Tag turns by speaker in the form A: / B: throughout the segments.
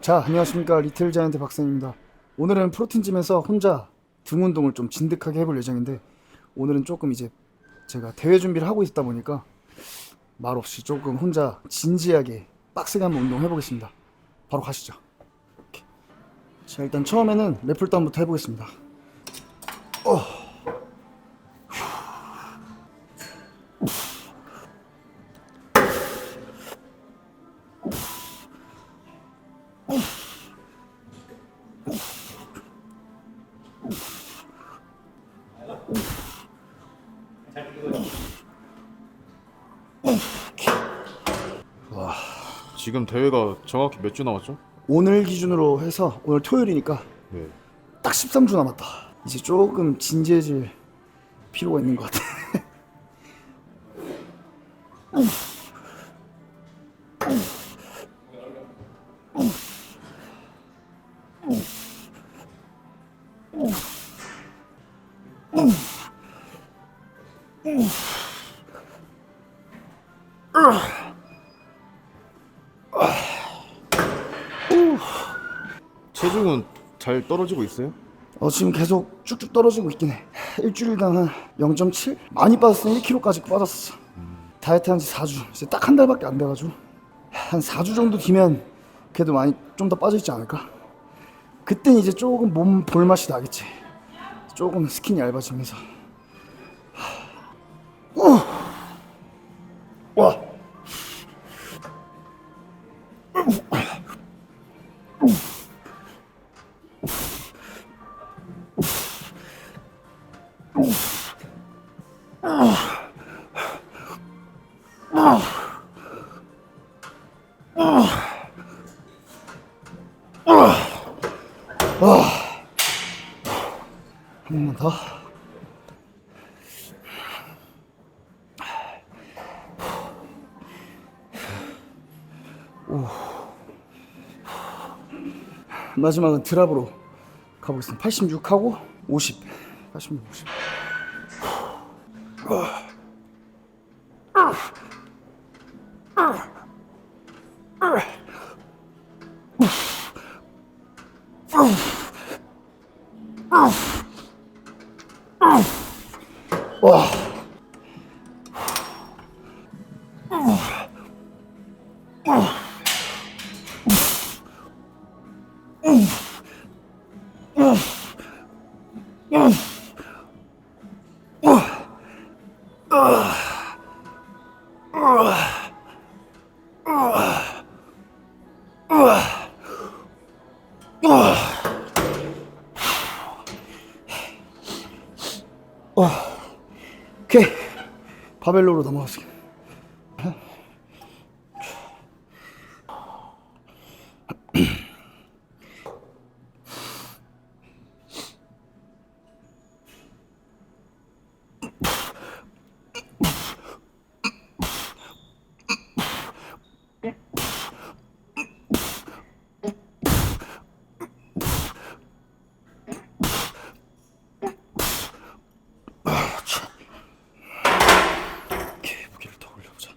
A: 자, 안녕하십니까. 리틀 자이언트 박사입니다. 오늘은 프로틴짐에서 혼자 등 운동을 좀 진득하게 해볼 예정인데, 오늘은 조금 이제 제가 대회 준비를 하고 있다 보니까 말 없이 조금 혼자 진지하게 빡세게 한번 운동 해보겠습니다. 바로 가시죠. 이렇게. 자, 일단 처음에는 랩풀다운부터 해보겠습니다. 어.
B: 지금 대회가 정확히 몇 주 남았죠?
A: 오늘 기준으로 해서 오늘 토요일이니까
B: 네.
A: 딱 13주 남았다. 이제 조금 진지해질 필요가 있는 것 같아.
B: 체중은 잘 떨어지고 있어요?
A: 어, 지금 계속 쭉쭉 떨어지고 있긴 해. 일주일당 한 0.7? 많이 빠졌으면 1kg까지 빠졌어. 다이어트 한 지 4주. 이제 딱 한 달밖에 안 돼가지고. 한 4주 정도 뒤면 그래도 많이 좀 더 빠져있지 않을까? 그땐 이제 조금 몸 볼맛이 나겠지. 조금 스킨이 얇아지면서. 우! 와! 마지막은 드랍으로 가보겠습니다. 86하고 50. 86, 50. 오케이. 바벨로로 넘어갔습니다. 오케이, 무게를 더 올려보자.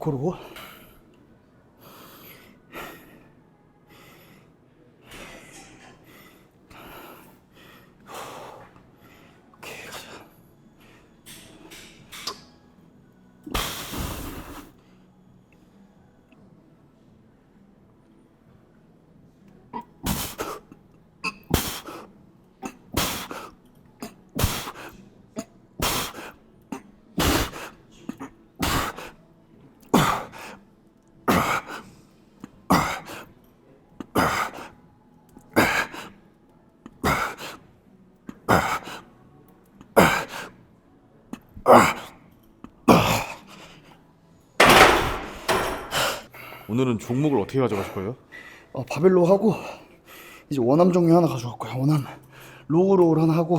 A: 조금
B: 오늘은 종목을 어떻게 가져가실 거예요?
A: 어, 바벨로 하고 이제 원암 종류 하나 가져갈 거야. 원암 로우로울 하나 하고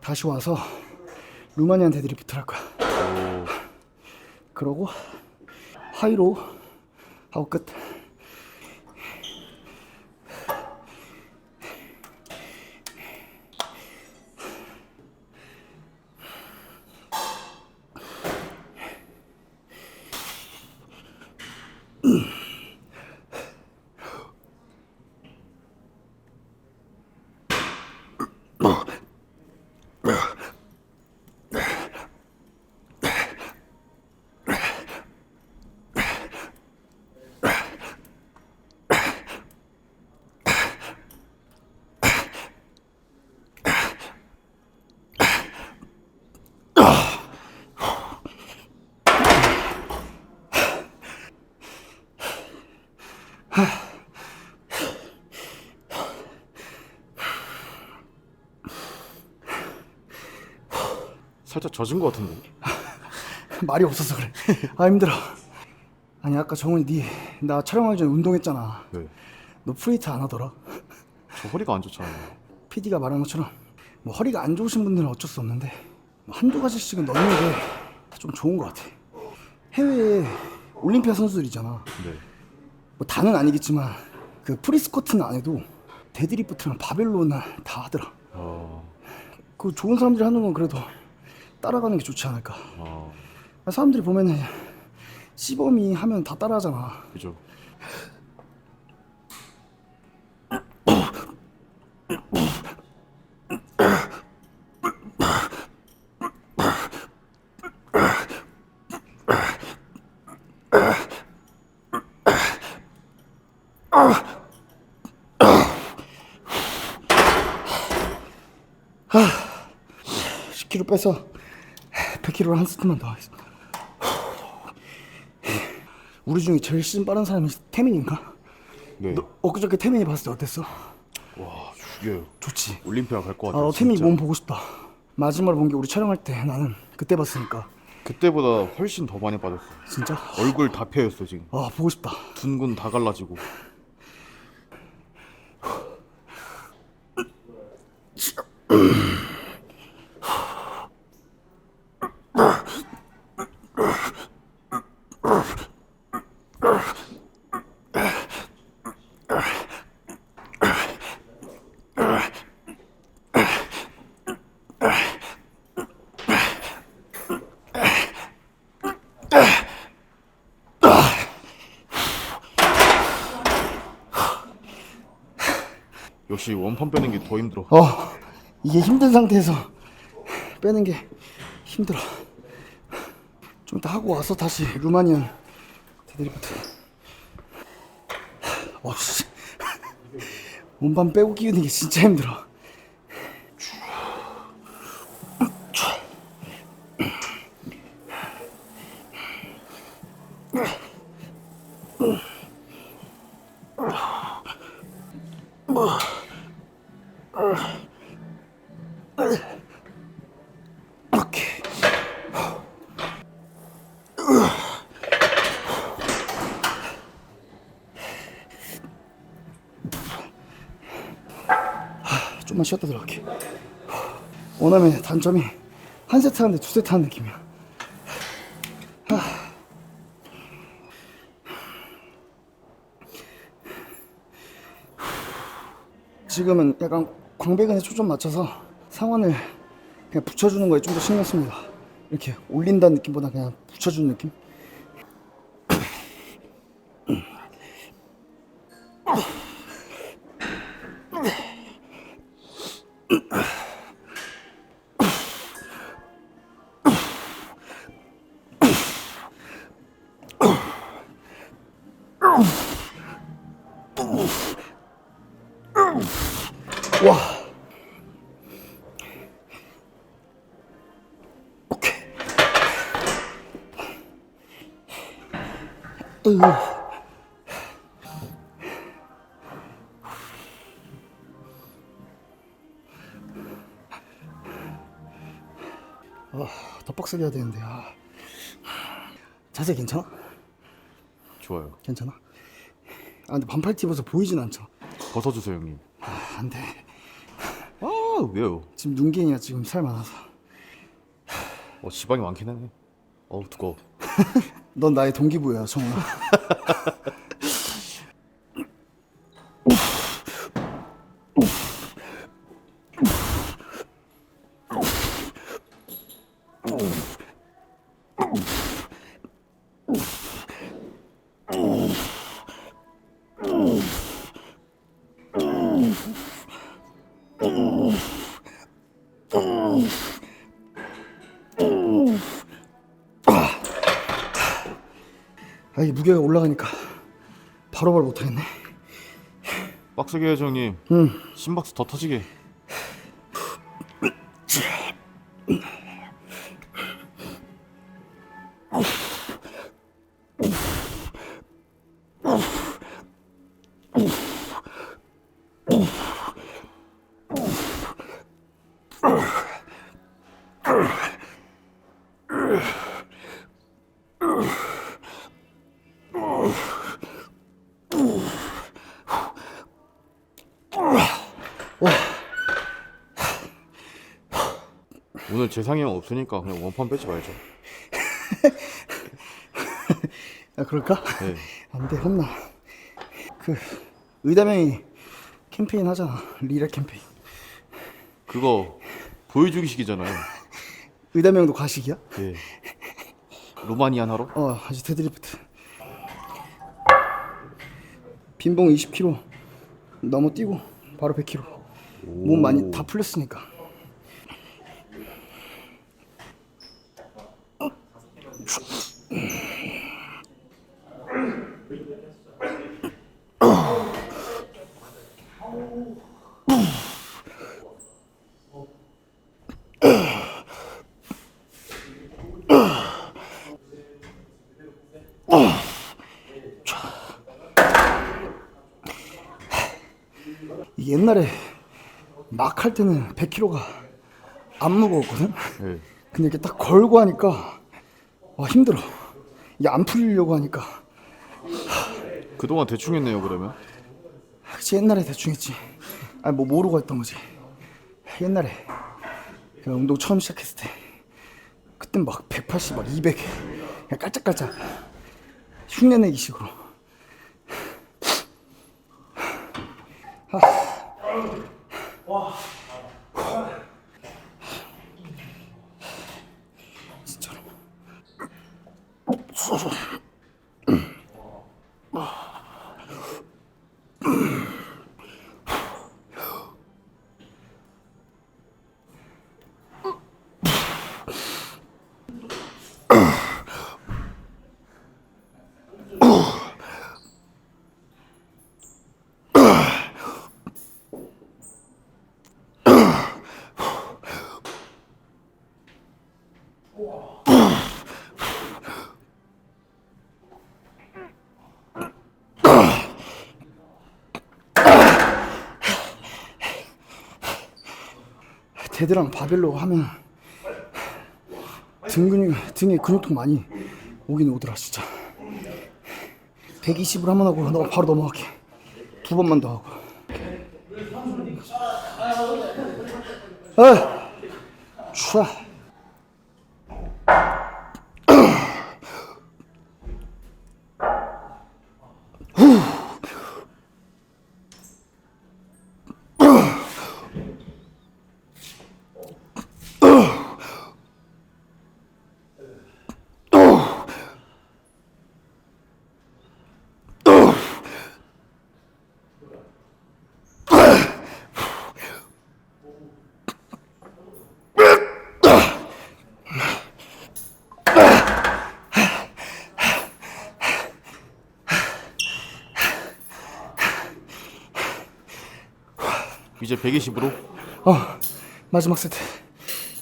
A: 다시 와서 루마니안 데드리프트 할 거야. 그러고 하이로 하고 끝.
B: 살짝 젖은 것 같은데.
A: 말이 없어서 그래. 아 힘들어. 아니 아까 정훈이 니 나 촬영하기 전에 운동했잖아.
B: 네.
A: 너 프리트 안 하더라.
B: 저 허리가 안 좋잖아요.
A: PD가 말한 것처럼 뭐 허리가 안 좋으신 분들은 어쩔 수 없는데 뭐 한두 가지씩은 넣는 게 좀 좋은 것 같아. 해외에 올림피아 선수들 있잖아.
B: 네.
A: 뭐 다는 아니겠지만 그 프리스쿼트는 안 해도 데드리프트랑 바벨로는 다 하더라.
B: 어,
A: 그 좋은 사람들이 하는 건 그래도 따라가는 게 좋지 않을까.
B: 어,
A: 사람들이 보면은 시범이 하면 다 따라하잖아.
B: 그죠.
A: 하, 10kg 빼서 100kg를 한 세트만 더 하겠습니다. 우리 중에 제일 시즌 빠른 사람이 태민인가?
B: 네.
A: 너 엊그저께 태민이 봤을 때 어땠어?
B: 와, 죽여요.
A: 좋지.
B: 올림피아 갈것
A: 아,
B: 같아요.
A: 너 태민이. 몸 보고 싶다. 마지막으로 본 게 우리 촬영할 때 나는 그때 봤으니까
B: 그때보다 훨씬 더 많이 빠졌어.
A: 진짜
B: 얼굴 다 폐였어 지금.
A: 아 보고 싶다.
B: 둔근 다 갈라지고. 역시 원판 빼는 게 더 힘들어.
A: 어 이게 힘든 상태에서 빼는 게 힘들어. 좀 이따 하고 와서 다시 루마니안 데드리프트. 어씨 몸반 빼고 끼우는 게 진짜 힘들어. 오케이. 하, 좀만 쉬었다 들어갈게. 원하면 단점이 한 세트 하는데 두 세트 하는 느낌이야. 하. 지금은 약간 광배근에 초점 맞춰서 상완을 그냥 붙여주는 거에 좀 더 신경 씁니다. 이렇게 올린다는 느낌보다 그냥 붙여주는 느낌? 으. 아, 더 빡세게 해야 되는데. 아. 자세 괜찮아?
B: 좋아요.
A: 괜찮아? 아, 근데 반팔 티 입어서 보이진 않죠.
B: 벗어주세요 형님.
A: 아, 안 돼.
B: 아 왜요?
A: 지금 눈갱이야, 지금 살 많아서.
B: 어 지방이 많긴 하네. 어우 두꺼워.
A: 넌 나의 동기부여야, 정훈아. 이 무게가 올라가니까 바로바로 못하겠네.
B: 빡세게 해야죠 형님.
A: 응.
B: 심박수 더 터지게. 오늘 재상이 형 없으니까 그냥 원판 빼지 말죠.
A: 야 그럴까?
B: 네.
A: 안 돼 혼나 그 의담형이 캠페인 하잖아 리레 캠페인
B: 그거 보여주기식이잖아요.
A: 의담형도 과식이야?
B: 예. 로마니안 하러?
A: 어 아주 데드리프트 빈봉 20kg 넘어 뛰고 바로 100kg 몸 많이 다 풀렸으니까 옛날에 막 할 때는 100kg가 안 무거웠거든?
B: 예.
A: 근데 이렇게 딱 걸고 하니까 와 힘들어. 이게 안 풀리려고 하니까.
B: 그동안 대충 했네요, 그러면.
A: 그치 옛날에 대충 했지. 아니 뭐 모르고 했던 거지. 옛날에 그 운동 처음 시작했을 때 그땐 막 180, 막 200, 그냥 깔짝깔짝 흉내내기 식으로 데드랑 바벨로 하면 등 근육 등에 근육통 많이 오긴 오더라 진짜. 120으로 한번 하고 너 바로 넘어갈게. 두 번만 더 하고. 아
B: 이제 120으로?
A: 어, 마지막 세트.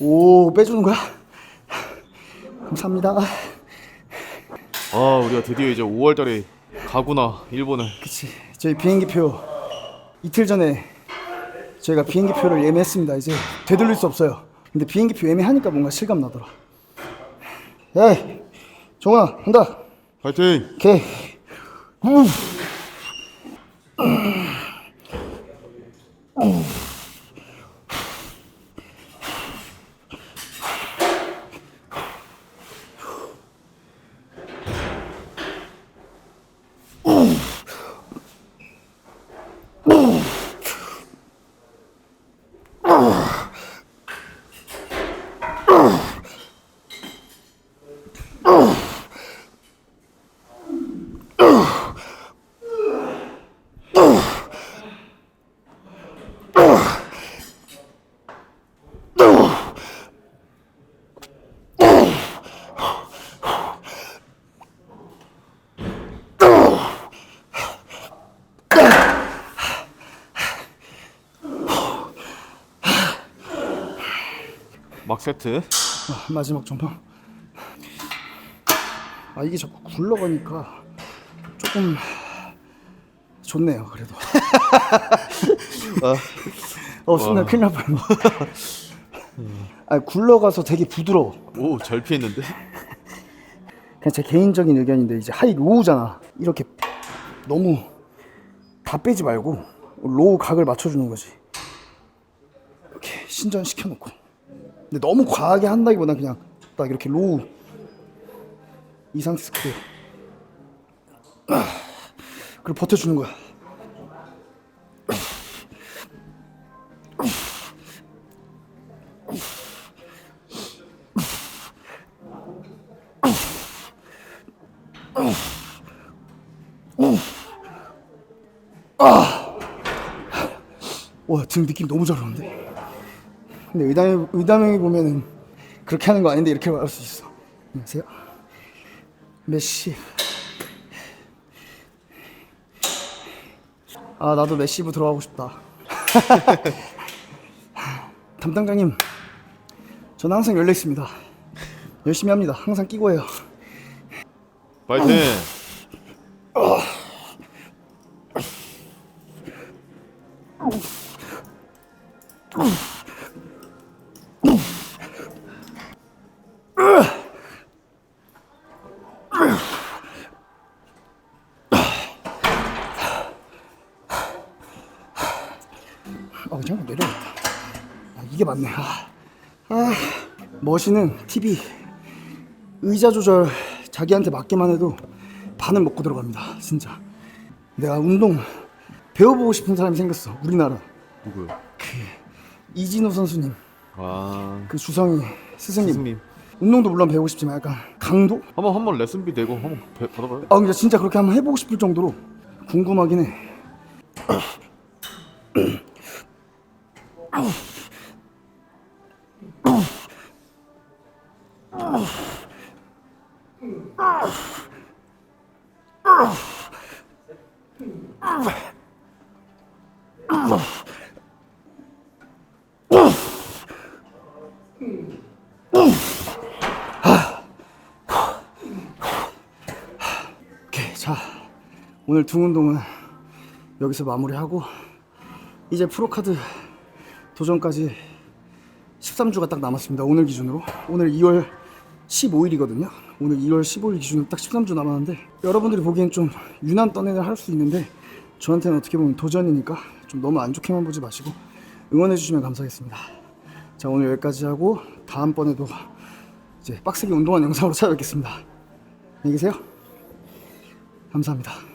A: 오, 빼주는 거야? 감사합니다.
B: 아, 우리가 드디어 이제 5월 달에 가구나, 일본을.
A: 그치. 저희 비행기표 이틀 전에 저희가 비행기표를 예매했습니다. 이제 되돌릴 수 없어요. 근데 비행기표 예매하니까 뭔가 실감 나더라. 에이, 정훈아, 한다.
B: 파이팅!
A: 오케이. 우.
B: 막 세트.
A: 아, 마지막 점퍼. 아 이게 자꾸 굴러가니까 조금 좋네요. 그래도. 어 순간 큰일 날 뻔. 아 굴러가서 되게 부드러워.
B: 오, 잘 피했는데?
A: 그냥 제 개인적인 의견인데 이제 하이 로우잖아. 이렇게 너무 다 빼지 말고 로우 각을 맞춰주는 거지. 이렇게 신전 시켜놓고 근데 너무 과하게 한다기보다 그냥 딱 이렇게 로우 이 상태에서 그대로 아, 그리고 버텨주는 거야. 와 지금 느낌 너무 잘 오는데 근데 의담에, 의담에 보면은 그렇게 하는 거 아닌데 이렇게 말할 수 있어. 안녕하세요. 메시? 아 나도 메시부 들어가고 싶다. 담당자님 저는 항상 열려 있습니다. 열심히 합니다. 항상 끼고 해요.
B: 파이팅.
A: 맞네. 아, 아 머신은 TV 의자 조절 자기한테 맞게만 해도 반은 먹고 들어갑니다 진짜. 내가 운동 배워보고 싶은 사람이 생겼어 우리나라.
B: 누구요?
A: 이진호 선수님.
B: 아.
A: 그 주성이 스승님.
B: 스승님.
A: 운동도 물론 배우고 싶지만 약간 강도?
B: 한번 한번 레슨비 내고 한번 배- 받아봐요.
A: 아 근데 진짜 그렇게 한번 해보고 싶을 정도로 궁금하긴 해 자 오늘 등 운동은 여기서 마무리하고 이제 프로카드 도전까지 13주가 딱 남았습니다. 오늘 기준으로. 오늘 2월 15일이거든요. 오늘 2월 15일 기준으로 딱 13주 남았는데 여러분들이 보기엔 좀 유난 떠내를 할 수 있는데 저한테는 어떻게 보면 도전이니까 좀 너무 안 좋게만 보지 마시고 응원해 주시면 감사하겠습니다. 자 오늘 여기까지 하고 다음번에도 이제 빡세게 운동한 영상으로 찾아뵙겠습니다. 안녕히 계세요 감사합니다.